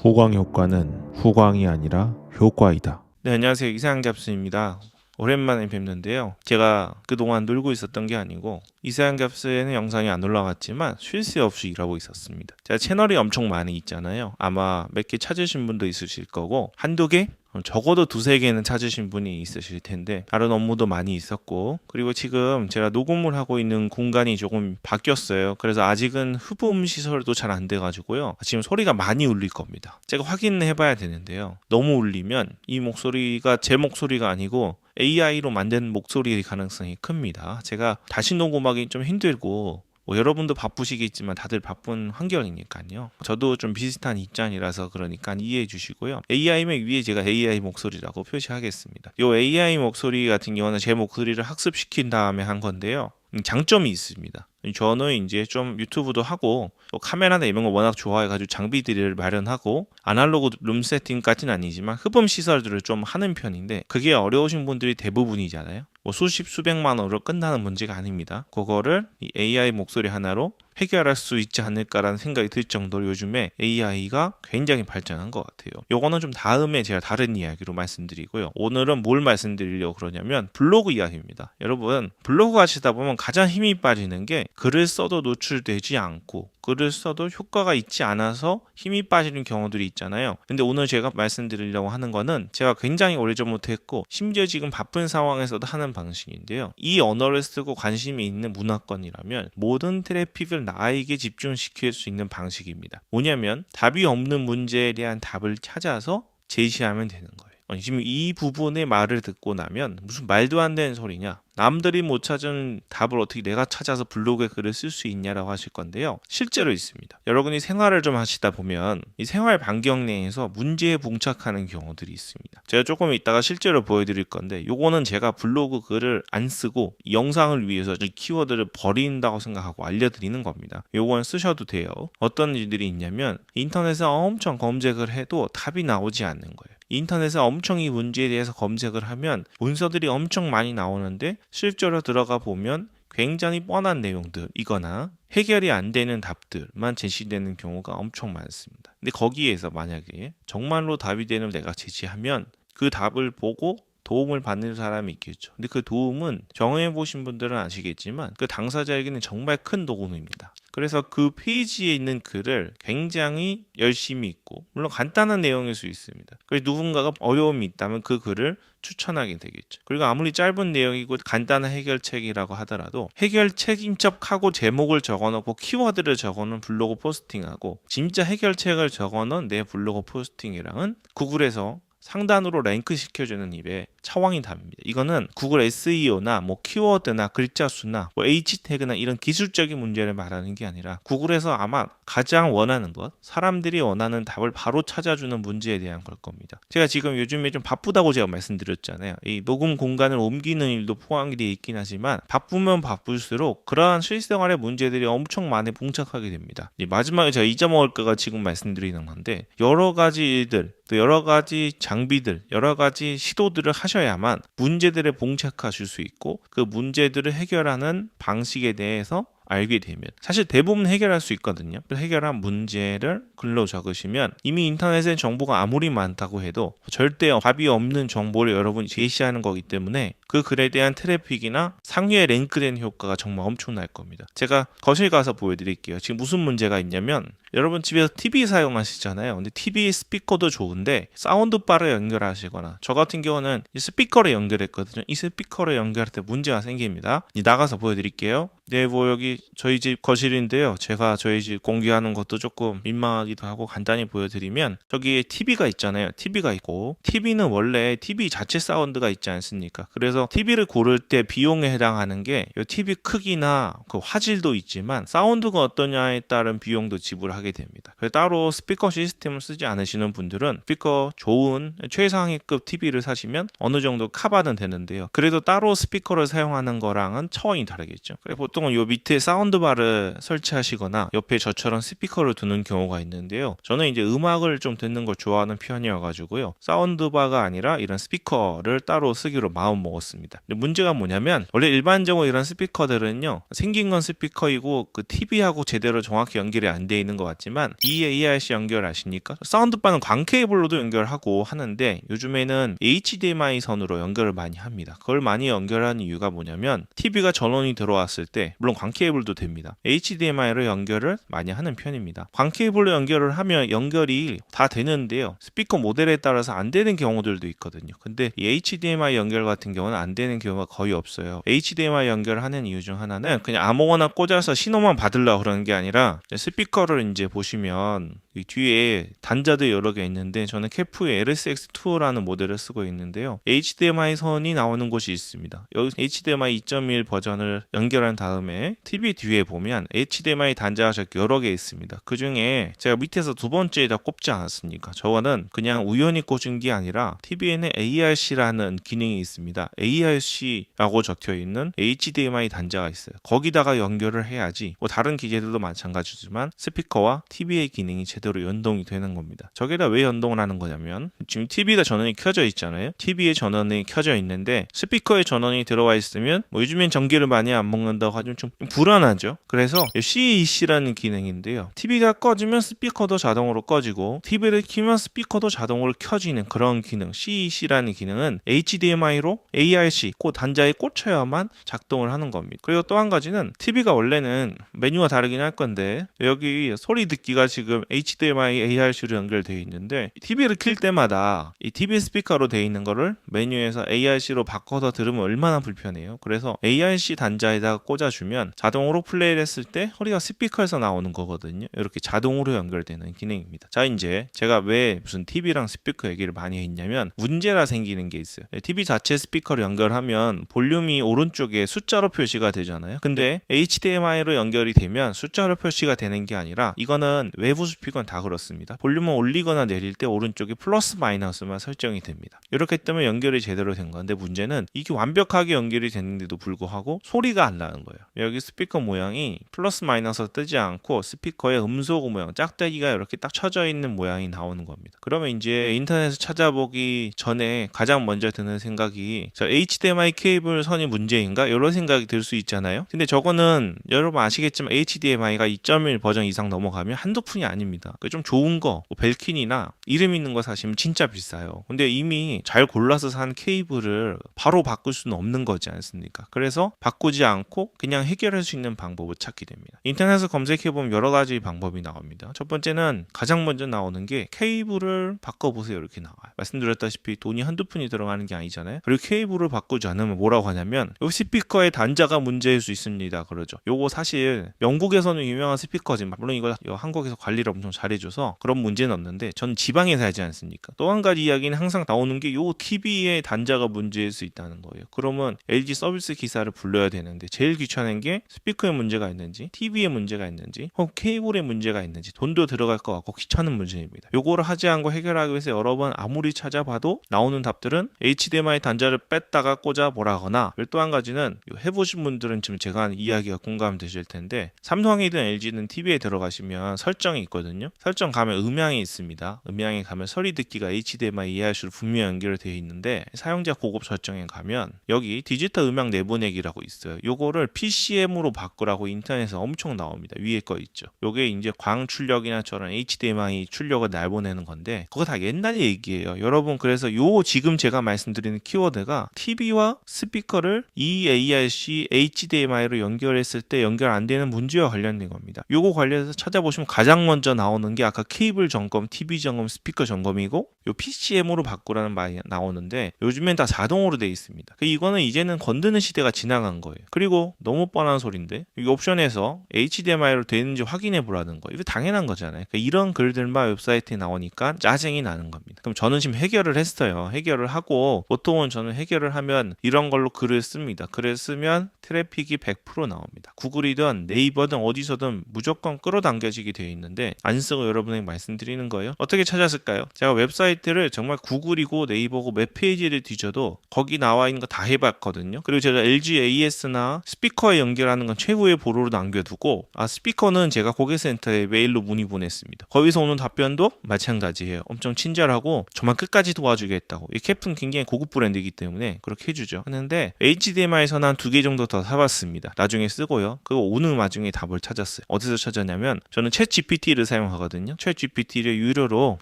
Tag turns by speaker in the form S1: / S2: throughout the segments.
S1: 후광 효과는 후광이 아니라 효과이다.
S2: 네, 안녕하세요. 이상한 잡스입니다. 오랜만에 뵙는데요. 제가 그동안 놀고 있었던 게 아니고 이상한 잡스에는 영상이 안 올라갔지만 쉴 새 없이 일하고 있었습니다. 제가 채널이 엄청 많이 있잖아요. 아마 몇 개 찾으신 분도 있으실 거고 한두 개? 어, 적어도 두세 개는 찾으신 분이 있으실 텐데 다른 업무도 많이 있었고 그리고 지금 제가 녹음을 하고 있는 공간이 조금 바뀌었어요. 그래서 아직은 흡음 시설도 잘 안 돼가지고요. 지금 소리가 많이 울릴 겁니다. 제가 확인해 봐야 되는데요. 너무 울리면 이 목소리가 제 목소리가 아니고 AI로 만든 목소리의 가능성이 큽니다. 제가 다시 녹음하기 좀 힘들고 뭐 여러분도 바쁘시겠지만 다들 바쁜 환경이니까요. 저도 좀 비슷한 입장이라서 그러니까 이해해 주시고요. AI면 위에 제가 AI 목소리라고 표시하겠습니다. 요 AI 목소리 같은 경우는 제 목소리를 학습시킨 다음에 한 건데요. 음, 장점이 있습니다. 저는 이제 좀 유튜브도 하고 또 카메라나 이런 거 워낙 좋아해가지고 장비들을 마련하고 아날로그 룸 세팅까지는 아니지만 흡음 시설들을 좀 하는 편인데 그게 어려우신 분들이 대부분이잖아요. 뭐 수십 수백만 원으로 끝나는 문제가 아닙니다. 그거를 이 AI 목소리 하나로 해결할 수 있지 않을까라는 생각이 들 정도로 요즘에 AI가 굉장히 발전한 것 같아요. 요거는 좀 다음에 제가 다른 이야기로 말씀드리고요. 오늘은 뭘 말씀드리려고 그러냐면 블로그 이야기입니다. 여러분 블로그 하시다 보면 가장 힘이 빠지는 게 글을 써도 노출되지 않고 글을 써도 효과가 있지 않아서 힘이 빠지는 경우들이 있잖아요. 근데 오늘 제가 말씀드리려고 하는 거는 제가 굉장히 오래전부터 했고 심지어 지금 바쁜 상황에서도 하는 방식인데요. 이 언어를 쓰고 관심이 있는 문화권이라면 모든 트래픽을 나에게 집중시킬 수 있는 방식입니다. 뭐냐면 답이 없는 문제에 대한 답을 찾아서 제시하면 되는 거예요. 지금 이 부분의 말을 듣고 나면 무슨 말도 안 되는 소리냐? 남들이 못 찾은 답을 어떻게 내가 찾아서 블로그에 글을 쓸 수 있냐라고 하실 건데요. 실제로 있습니다. 여러분이 생활을 좀 하시다 보면 이 생활 반경 내에서 문제에 봉착하는 경우들이 있습니다. 제가 조금 이따가 실제로 보여드릴 건데 요거는 제가 블로그 글을 안 쓰고 이 영상을 위해서 이 키워드를 버린다고 생각하고 알려드리는 겁니다. 요건 쓰셔도 돼요. 어떤 일들이 있냐면 인터넷에 엄청 검색을 해도 답이 나오지 않는 거예요. 인터넷에 엄청 이 문제에 대해서 검색을 하면 문서들이 엄청 많이 나오는데 실제로 들어가 보면 굉장히 뻔한 내용들이거나 해결이 안 되는 답들만 제시되는 경우가 엄청 많습니다. 근데 거기에서 만약에 정말로 답이 되는 내가 제시하면 그 답을 보고 도움을 받는 사람이 있겠죠. 근데 그 도움은 경험해 보신 분들은 아시겠지만 그 당사자에게는 정말 큰 도움입니다. 그래서 그 페이지에 있는 글을 굉장히 열심히 읽고 물론 간단한 내용일 수 있습니다. 그래서 누군가가 어려움이 있다면 그 글을 추천하게 되겠죠. 그리고 아무리 짧은 내용이고 간단한 해결책이라고 하더라도 해결책인 척하고 제목을 적어놓고 키워드를 적어놓은 블로그 포스팅하고 진짜 해결책을 적어놓은 내 블로그 포스팅이랑은 구글에서 상단으로 랭크 시켜주는 입에 차원이 다릅니다. 이거는 구글 SEO나 뭐 키워드나 글자 수나 뭐 H 태그나 이런 기술적인 문제를 말하는 게 아니라 구글에서 아마 가장 원하는 것, 사람들이 원하는 답을 바로 찾아주는 문제에 대한 걸 겁니다. 제가 지금 요즘에 좀 바쁘다고 제가 말씀드렸잖아요. 이 녹음 공간을 옮기는 일도 포함이 되어 있긴 하지만 바쁘면 바쁠수록 그러한 실생활의 문제들이 엄청 많이 봉착하게 됩니다. 이 마지막에 제가 잊어먹을까가 지금 말씀드리는 건데 여러 가지 일들 또 여러 가지 장비들, 여러 가지 시도들을 하셔야만 문제들에 봉착하실 수 있고 그 문제들을 해결하는 방식에 대해서 알게 되면 사실 대부분 해결할 수 있거든요. 그 해결한 문제를 글로 적으시면 이미 인터넷에 정보가 아무리 많다고 해도 절대 답이 없는 정보를 여러분이 제시하는 거기 때문에 그 글에 대한 트래픽이나 상위에 랭크된 효과가 정말 엄청날 겁니다. 제가 거실 가서 보여드릴게요. 지금 무슨 문제가 있냐면 여러분 집에서 TV 사용하시잖아요. 근데 TV 스피커도 좋은데 사운드바를 연결하시거나 저 같은 경우는 이 스피커를 연결했거든요. 이 스피커를 연결할 때 문제가 생깁니다. 이 나가서 보여드릴게요. 네, 뭐 여기 저희 집 거실인데요. 제가 저희 집 공개하는 것도 조금 민망하기도 하고 간단히 보여드리면 저기에 TV가 있잖아요. TV가 있고 TV는 원래 TV 자체 사운드가 있지 않습니까? 그래서 TV를 고를 때 비용에 해당하는 게 이 TV 크기나 그 화질도 있지만 사운드가 어떠냐에 따른 비용도 지불하게 됩니다. 그래서 따로 스피커 시스템을 쓰지 않으시는 분들은 스피커 좋은 최상위급 TV를 사시면 어느 정도 커버는 되는데요. 그래도 따로 스피커를 사용하는 거랑은 차원이 다르겠죠. 보통은 요 밑에 사운드바를 설치하시거나 옆에 저처럼 스피커를 두는 경우가 있는데요. 저는 이제 음악을 좀 듣는 걸 좋아하는 편이어가지고요. 사운드바가 아니라 이런 스피커를 따로 쓰기로 마음 먹었습니다. 문제가 뭐냐면 원래 일반적으로 이런 스피커들은요 생긴 건 스피커이고 그 TV하고 제대로 정확히 연결이 안 돼 있는 것 같지만 이 ARC 연결 아십니까? 사운드바는 광 케이블로도 연결하고 하는데 요즘에는 HDMI 선으로 연결을 많이 합니다. 그걸 많이 연결하는 이유가 뭐냐면 TV가 전원이 들어왔을 때 물론 광 케이블 도 됩니다. HDMI로 연결을 많이 하는 편입니다. 광 케이블로 연결을 하면 연결이 다 되는데요. 스피커 모델에 따라서 안 되는 경우들도 있거든요. 근데 이 HDMI 연결 같은 경우는 안 되는 경우가 거의 없어요. HDMI 연결하는 이유 중 하나는 그냥 아무거나 꽂아서 신호만 받으려고 그러는 게 아니라 스피커를 이제 보시면 이 뒤에 단자도 여러 개 있는데 저는 캐프의 LSX2라는 모델을 쓰고 있는데요. HDMI 선이 나오는 곳이 있습니다. 여기 HDMI 2.1 버전을 연결한 다음에 TV 뒤에 보면 HDMI 단자가 여러 개 있습니다. 그 중에 제가 밑에서 두 번째에다 꼽지 않았습니까? 저거는 그냥 우연히 꽂은 게 아니라 TV에는 ARC라는 기능이 있습니다. ARC라고 적혀 있는 HDMI 단자가 있어요. 거기다가 연결을 해야지 뭐 다른 기계들도 마찬가지지만 스피커와 TV의 기능이 제대로 연동이 되는 겁니다. 저게다 왜 연동을 하는 거냐면 지금 TV가 전원이 켜져 있잖아요. TV의 전원이 켜져 있는데 스피커에 전원이 들어와 있으면 뭐 요즘엔 전기를 많이 안 먹는다고 하면 좀 불안 하죠. 그래서 CEC라는 기능인데요. TV가 꺼지면 스피커도 자동으로 꺼지고 TV를 키면 스피커도 자동으로 켜지는 그런 기능 CEC라는 기능은 HDMI로 ARC 그 단자에 꽂혀야만 작동을 하는 겁니다. 그리고 또 한 가지는 TV가 원래는 메뉴가 다르긴 할 건데 여기 소리 듣기가 지금 HDMI ARC로 연결되어 있는데 TV를 킬 때마다 이 TV 스피커로 되어 있는 거를 메뉴에서 ARC로 바꿔서 들으면 얼마나 불편해요. 그래서 ARC 단자에다가 꽂아주면 자동 으로 플레이를 했을 때 소리가 스피커에서 나오는 거거든요. 이렇게 자동으로 연결되는 기능입니다. 자 이제 제가 왜 무슨 TV랑 스피커 얘기를 많이 했냐면 문제가 생기는 게 있어요. TV 자체 스피커를 연결하면 볼륨이 오른쪽에 숫자로 표시가 되잖아요. 근데 HDMI로 연결이 되면 숫자로 표시가 되는 게 아니라 이거는 외부 스피커는 다 그렇습니다. 볼륨을 올리거나 내릴 때 오른쪽에 플러스 마이너스만 설정이 됩니다. 이렇게 뜨면 연결이 제대로 된 건데 문제는 이게 완벽하게 연결이 됐는데도 불구하고 소리가 안 나는 거예요. 여기 스피커 모양이 플러스 마이너스 뜨지 않고 스피커의 음소거 모양, 짝대기가 이렇게 딱 쳐져 있는 모양이 나오는 겁니다. 그러면 이제 인터넷에서 찾아보기 전에 가장 먼저 드는 생각이 저 HDMI 케이블 선이 문제인가 이런 생각이 들 수 있잖아요. 근데 저거는 여러분 아시겠지만 HDMI가 2.1 버전 이상 넘어가면 한두 푼이 아닙니다. 그 좀 좋은 거, 뭐 벨킨이나 이름 있는 거 사시면 진짜 비싸요. 근데 이미 잘 골라서 산 케이블을 바로 바꿀 수는 없는 거지 않습니까? 그래서 바꾸지 않고 그냥 해결할 수 있는 방법을 찾게 됩니다. 인터넷에서 검색해 보면 여러 가지 방법이 나옵니다. 첫 번째는 가장 먼저 나오는 게 케이블을 바꿔보세요 이렇게 나와요. 말씀드렸다시피 돈이 한두 푼이 들어가는 게 아니잖아요. 그리고 케이블을 바꾸지 않으면 뭐라고 하냐면 요 스피커의 단자가 문제일 수 있습니다. 그러죠. 요거 사실 영국에서는 유명한 스피커지만 물론 이거 한국에서 관리를 엄청 잘해줘서 그런 문제는 없는데 전 지방에 살지 않습니까? 또 한 가지 이야기는 항상 나오는 게 요 TV의 단자가 문제일 수 있다는 거예요. 그러면 LG 서비스 기사를 불러야 되는데 제일 귀찮은 게 스피커에 문제가 있는지 TV에 문제가 있는지 혹 케이블에 문제가 있는지 돈도 들어갈 것 같고 귀찮은 문제입니다. 요거를 하지 않고 해결하기 위해서 여러 번 아무리 찾아봐도 나오는 답들은 HDMI 단자를 뺐다가 꽂아 보라거나 또 한 가지는 요 해보신 분들은 지금 제가 하는 이야기가 공감되실 텐데 삼성이든 LG든 TV에 들어가시면 설정이 있거든요. 설정 가면 음향이 있습니다. 음향 에 가면 소리 듣기가 HDMI ERC로 분명 연결되어 있는데 사용자 고급 설정에 가면 여기 디지털 음향 내보내기라고 있어요. 요거를 PCM으로 바꾸라고 인터넷에 엄청 나옵니다. 위에 거 있죠. 요게 이제 광 출력이나 저런 HDMI 출력을 내보내는 건데 그거 다 옛날 얘기예요. 여러분 그래서 요 지금 제가 말씀드리는 키워드가 TV와 스피커를 EARC HDMI로 연결했을 때 연결 안 되는 문제와 관련된 겁니다. 요거 관련해서 찾아보시면 가장 먼저 나오는 게 아까 케이블 점검, TV 점검, 스피커 점검이고 요 PCM으로 바꾸라는 말이 나오는데 요즘엔 다 자동으로 돼 있습니다. 그 이거는 이제는 건드는 시대가 지나간 거예요. 그리고 너무 뻔한 소리인데 이 옵션에서 HDMI로 되는지 확인해 보라는 거. 이거 당연한 거잖아요. 그러니까 이런 글들만 웹사이트에 나오니까 짜증이 나는 겁니다. 그럼 저는 지금 해결을 했어요. 해결을 하고 보통은 저는 해결을 하면 이런 걸로 글을 씁니다. 글을 쓰면 트래픽이 100% 나옵니다. 구글이든 네이버든 어디서든 무조건 끌어당겨지게 되어 있는데 안 쓰고 여러분에게 말씀드리는 거예요. 어떻게 찾 았을까요? 제가 웹사이트를 정말 구글이고 네이버고 웹 페이지를 뒤져도 거기 나와 있는 거 다 해봤거든요. 그리고 제가 LG AS나 스피커에 연결하는 건 최후의 보루로 남겨두고 아 스피커는 제가 고객센터에 메일로 문의 보냈습니다. 거기서 오는 답변도 마찬가지예요. 엄청 친절하고 정말 끝까지 도와주겠다고. 이 캡은 굉장히 고급 브랜드이기 때문에 그렇게 해주죠. 하는데 HDMI에서는 한두 개 정도 더 사봤습니다. 나중에 쓰고요. 그거 오는 와중에 답을 찾았어요. 어디서 찾았냐면 저는 챗 GPT를 사용하거든요. 챗 GPT를 유료로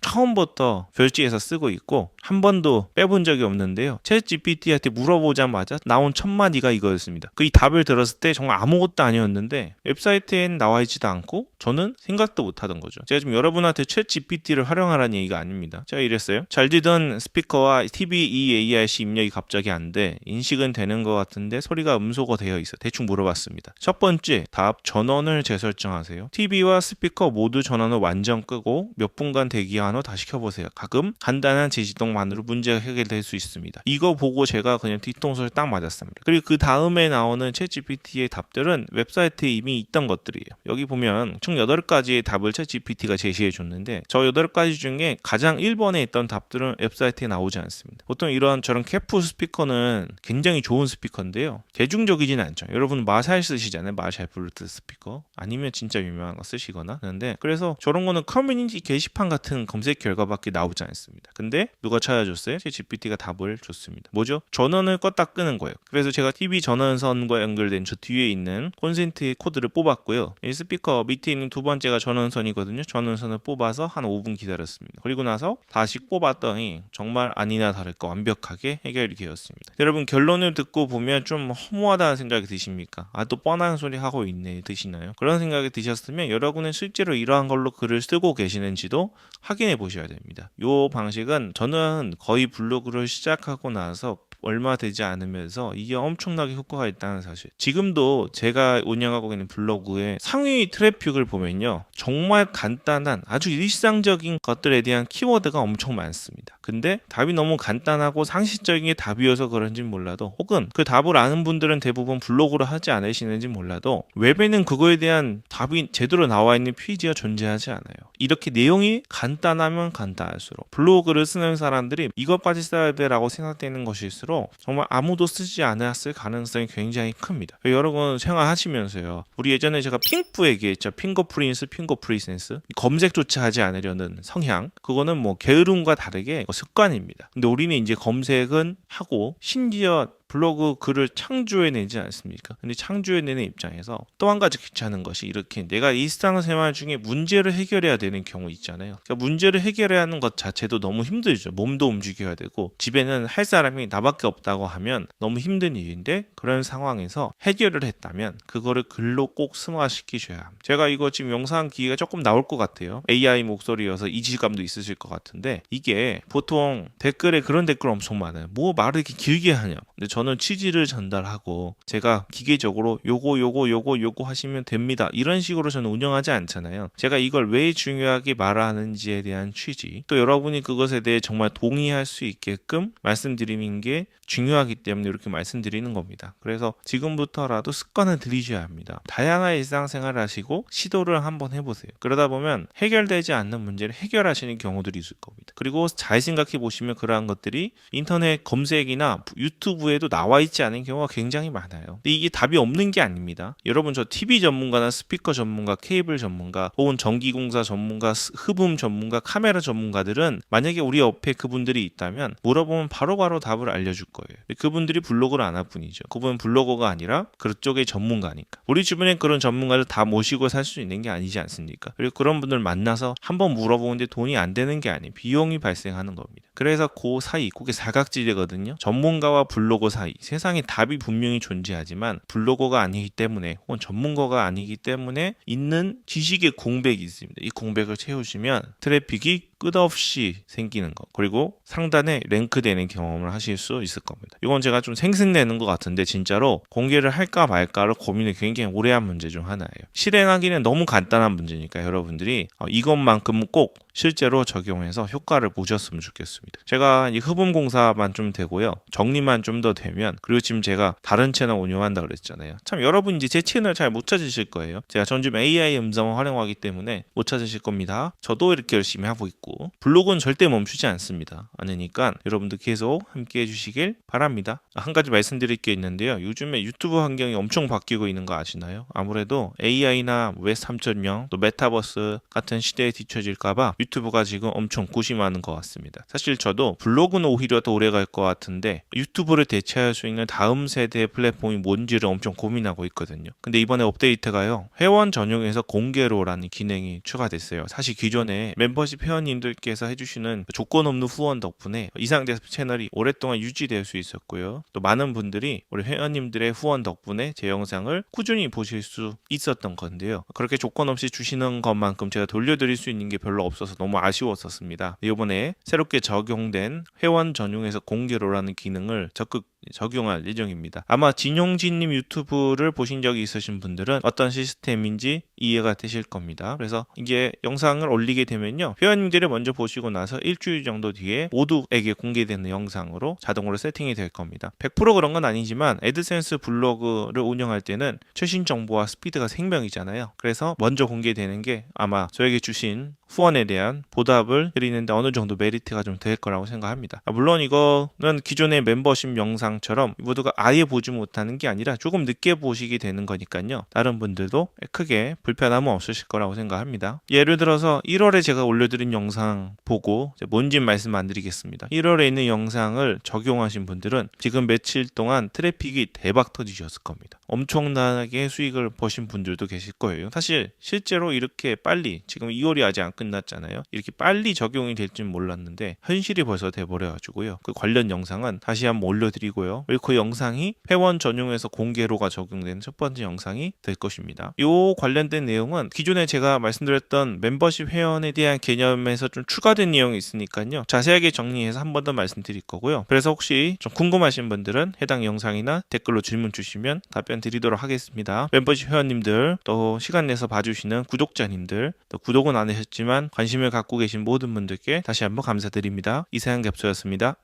S2: 처음부터 별지에서 쓰고 있고 한 번도 빼본 적이 없는데요. 챗 GPT한테 물어보자마자 나온 첫 마디가 이거였습니다. 그 이 답을 들었을 때 정말 아무것도 아니었는데 웹사이트엔 나와 있지도 않고 저는 생각도 못 하던 거죠. 제가 지금 여러분한테 챗 GPT를 활용하라는 얘기가 아닙니다. 제가 이랬어요. 잘 되던 스피커와 TV EARC 입력이 갑자기 안 돼. 인식은 되는 것 같은데 소리가 음소거 되어 있어. 대충 물어봤습니다. 첫 번째, 답 전원을 재설정하세요. TV와 스피커 모두 전원을 완전 끄고 몇 분간 대기 한후 다시 켜보세요. 가끔 간단한 재지동만으로 문제가 해결될 수 있습니다. 이거 보고 제가 그냥 뒤통수를 딱 맞았습니다. 그리고 그 다음에 나오는 챗 GPT의 답들은 웹사이트에 이미 있던 것들이에요. 여기 보면 총 8가지의 답을 챗 GPT가 제시해 줬는데 저 8가지 중에 가장 1번에 있던 답들은 웹사이트에 나오지 않습니다. 보통 이런 저런 캐프 스피커는 굉장히 좋은 스피커인데요. 대중적이진 않죠. 여러분 마샬 쓰시잖아요. 마샬 블루투스 스피커. 아니면 진짜 유명한 거 쓰시거나. 그런데 그래서 저런 거는 커뮤니티 게시판 같은 검색 결과밖에 나오지 않습니다. 근데 누가 찾아줬어요? 제 GPT가 답을 줬습니다. 뭐죠? 전원을 껐다 끄는 거예요. 그래서 제가 TV 전원선과 연결된 저 뒤에 있는 콘센트 코드를 뽑았고요. 이 스피커 밑에 있는 두 번째가 전원선이거든요. 전원선을 뽑아서 한 5분 기다렸습니다. 그리고 나서 다시 뽑았더니 정말 아니나 다를까 완벽하게 해결이 되었습니다. 여러분 결론을 듣고 보면 좀 허무하다는 생각이 드십니까? 아 또 뻔한 소리 하고 있네 드시나요? 그런 생각이 드셨으면 여러분은 실제로 이러한 걸로 글을 쓰고 계시는지도 확인해 보셔야 됩니다. 이 방식은 저는 거의 블로그를 시작하고 나서 얼마 되지 않으면서 이게 엄청나게 효과가 있다는 사실. 지금도 제가 운영하고 있는 블로그에 상위 트래픽을 보면요. 정말 간단한 아주 일상적인 것들에 대한 키워드가 엄청 많습니다. 근데 답이 너무 간단하고 상식적인 게 답이어서 그런지 몰라도 혹은 그 답을 아는 분들은 대부분 블로그를 하지 않으시는지 몰라도 웹에는 그거에 대한 답이 제대로 나와 있는 페이지가 존재하지 않아요. 이렇게 내용이 간단하면 간단할수록 블로그를 쓰는 사람들이 이것까지 써야 돼라고 생각되는 것일수록 정말 아무도 쓰지 않았을 가능성이 굉장히 큽니다. 여러분 생각하시면서요. 우리 예전에 제가 핑프 얘기했죠. 핑거프린스, 핑거프리센스 검색조차 하지 않으려는 성향. 그거는 뭐 게으름과 다르게 습관입니다. 근데 우리는 이제 검색은 하고 심지어 블로그 글을 창조해내지 않습니까? 근데 창조해내는 입장에서 또 한 가지 귀찮은 것이 이렇게 내가 일상생활 중에 문제를 해결해야 되는 경우 있잖아요. 그러니까 문제를 해결해야 하는 것 자체도 너무 힘들죠. 몸도 움직여야 되고 집에는 할 사람이 나밖에 없다고 하면 너무 힘든 일인데 그런 상황에서 해결을 했다면 그거를 글로 꼭 승화시키셔야 합니다. 제가 이거 지금 영상 기회가 조금 나올 것 같아요. AI 목소리여서 이질감도 있으실 것 같은데 이게 보통 댓글에 그런 댓글 엄청 많아요. 뭐 말을 이렇게 길게 하냐. 근데 저는 취지를 전달하고 제가 기계적으로 요거 요거 요거 요거 하시면 됩니다. 이런 식으로 저는 운영하지 않잖아요. 제가 이걸 왜 중요하게 말하는지에 대한 취지 또 여러분이 그것에 대해 정말 동의할 수 있게끔 말씀드리는 게 중요하기 때문에 이렇게 말씀드리는 겁니다. 그래서 지금부터라도 습관을 들이셔야 합니다. 다양한 일상생활을 하시고 시도를 한번 해보세요. 그러다 보면 해결되지 않는 문제를 해결하시는 경우들이 있을 겁니다. 그리고 잘 생각해 보시면 그러한 것들이 인터넷 검색이나 유튜브에도 나와 있지 않은 경우가 굉장히 많아요. 근데 이게 답이 없는 게 아닙니다. 여러분 저 TV 전문가나 스피커 전문가, 케이블 전문가, 혹은 전기공사 전문가, 스- 흡음 전문가, 카메라 전문가들은 만약에 우리 옆에 그분들이 있다면 물어보면 바로 바로 답을 알려줄 거예요. 그분들이 블로그를 안 할 뿐이죠. 그분은 블로거가 아니라 그쪽의 전문가니까. 우리 주변에 그런 전문가를 다 모시고 살 수 있는 게 아니지 않습니까? 그리고 그런 분들 만나서 한번 물어보는데 돈이 안 되는 게 아니에요. 비용이 발생하는 겁니다. 그래서 그 사이, 그게 사각지대거든요. 전문가와 블로거 사이. 세상에 답이 분명히 존재하지만 블로거가 아니기 때문에 혹은 전문가가 아니기 때문에 있는 지식의 공백이 있습니다. 이 공백을 채우시면 트래픽이 끝없이 생기는 것 그리고 상단에 랭크되는 경험을 하실 수 있을 겁니다. 이건 제가 좀 생색내는 것 같은데 진짜로 공개를 할까 말까를 고민을 굉장히 오래 한 문제 중 하나예요. 실행하기는 너무 간단한 문제니까 여러분들이 어, 이것만큼은 꼭 실제로 적용해서 효과를 보셨으면 좋겠습니다. 제가 이 흡음 공사만 좀 되고요. 정리만 좀 더 되면 그리고 지금 제가 다른 채널 운영한다 그랬잖아요. 참 여러분 이제 제 채널 잘 못 찾으실 거예요. 제가 전좀 AI 음성을 활용하기 때문에 못 찾으실 겁니다. 저도 이렇게 열심히 하고 있고 있고 블로그는 절대 멈추지 않습니다. 않으니까 여러분들 계속 함께 해주시길 바랍니다. 한 가지 말씀드릴 게 있는데요. 요즘에 유튜브 환경이 엄청 바뀌고 있는 거 아시나요? 아무래도 AI나 웹 3.0 또 메타버스 같은 시대에 뒤처질까봐 유튜브가 지금 엄청 고심하는 것 같습니다. 사실 저도 블로그는 오히려 더 오래 갈 것 같은데 유튜브를 대체할 수 있는 다음 세대의 플랫폼이 뭔지를 엄청 고민하고 있거든요. 근데 이번에 업데이트가요. 회원 전용에서 공개로라는 기능이 추가됐어요. 사실 기존에 멤버십 회원 님들께서 해주시는 조건 없는 후원 덕분에 이상대습 채널이 오랫동안 유지될 수 있었고요. 또 많은 분들이 우리 회원님들의 후원 덕분에 제 영상을 꾸준히 보실 수 있었던 건데요. 그렇게 조건 없이 주시는 것만큼 제가 돌려드릴 수 있는 게 별로 없어서 너무 아쉬웠었습니다. 이번에 새롭게 적용된 회원 전용에서 공개로라는 기능을 적극 적용할 예정입니다. 아마 진용진님 유튜브를 보신 적이 있으신 분들은 어떤 시스템인지 이해가 되실 겁니다. 그래서 이게 영상을 올리게 되면요. 회원님들이 먼저 보시고 나서 일주일 정도 뒤에 모두에게 공개되는 영상으로 자동으로 세팅이 될 겁니다. 100% 그런 건 아니지만 애드센스 블로그를 운영할 때는 최신 정보와 스피드가 생명이잖아요. 그래서 먼저 공개되는 게 아마 저에게 주신 후원에 대한 보답을 드리는데 어느 정도 메리트가 좀 될 거라고 생각합니다. 아, 물론 이거는 기존의 멤버십 영상처럼 모두가 아예 보지 못하는 게 아니라 조금 늦게 보시게 되는 거니까요. 다른 분들도 크게 불편함은 없으실 거라고 생각합니다. 예를 들어서 1월에 제가 올려드린 영상 보고 뭔지 말씀 안 드리겠습니다. 1월에 있는 영상을 적용하신 분들은 지금 며칠 동안 트래픽이 대박 터지셨을 겁니다. 엄청나게 수익을 버신 분들도 계실 거예요. 사실 실제로 이렇게 빨리 지금 2월이 아직 안 끝났잖아요. 이렇게 빨리 적용이 될줄 몰랐는데 현실이 벌써 돼버려 가지고요. 그 관련 영상은 다시 한번 올려드리고요. 그리고 그 영상이 회원 전용에서 공개로가 적용된 첫 번째 영상이 될 것입니다. 요 관련된 내용은 기존에 제가 말씀드렸던 멤버십 회원에 대한 개념에서 좀 추가된 내용이 있으니까요. 자세하게 정리해서 한 번 더 말씀드릴 거고요. 그래서 혹시 좀 궁금하신 분들은 해당 영상이나 댓글로 질문 주시면 답변 드리도록 하겠습니다. 멤버십 회원님들 또 시간 내서 봐주시는 구독자님들 또 구독은 안 하셨지만 관심을 갖고 계신 모든 분들께 다시 한번 감사드립니다. 이사양 겹소였습니다.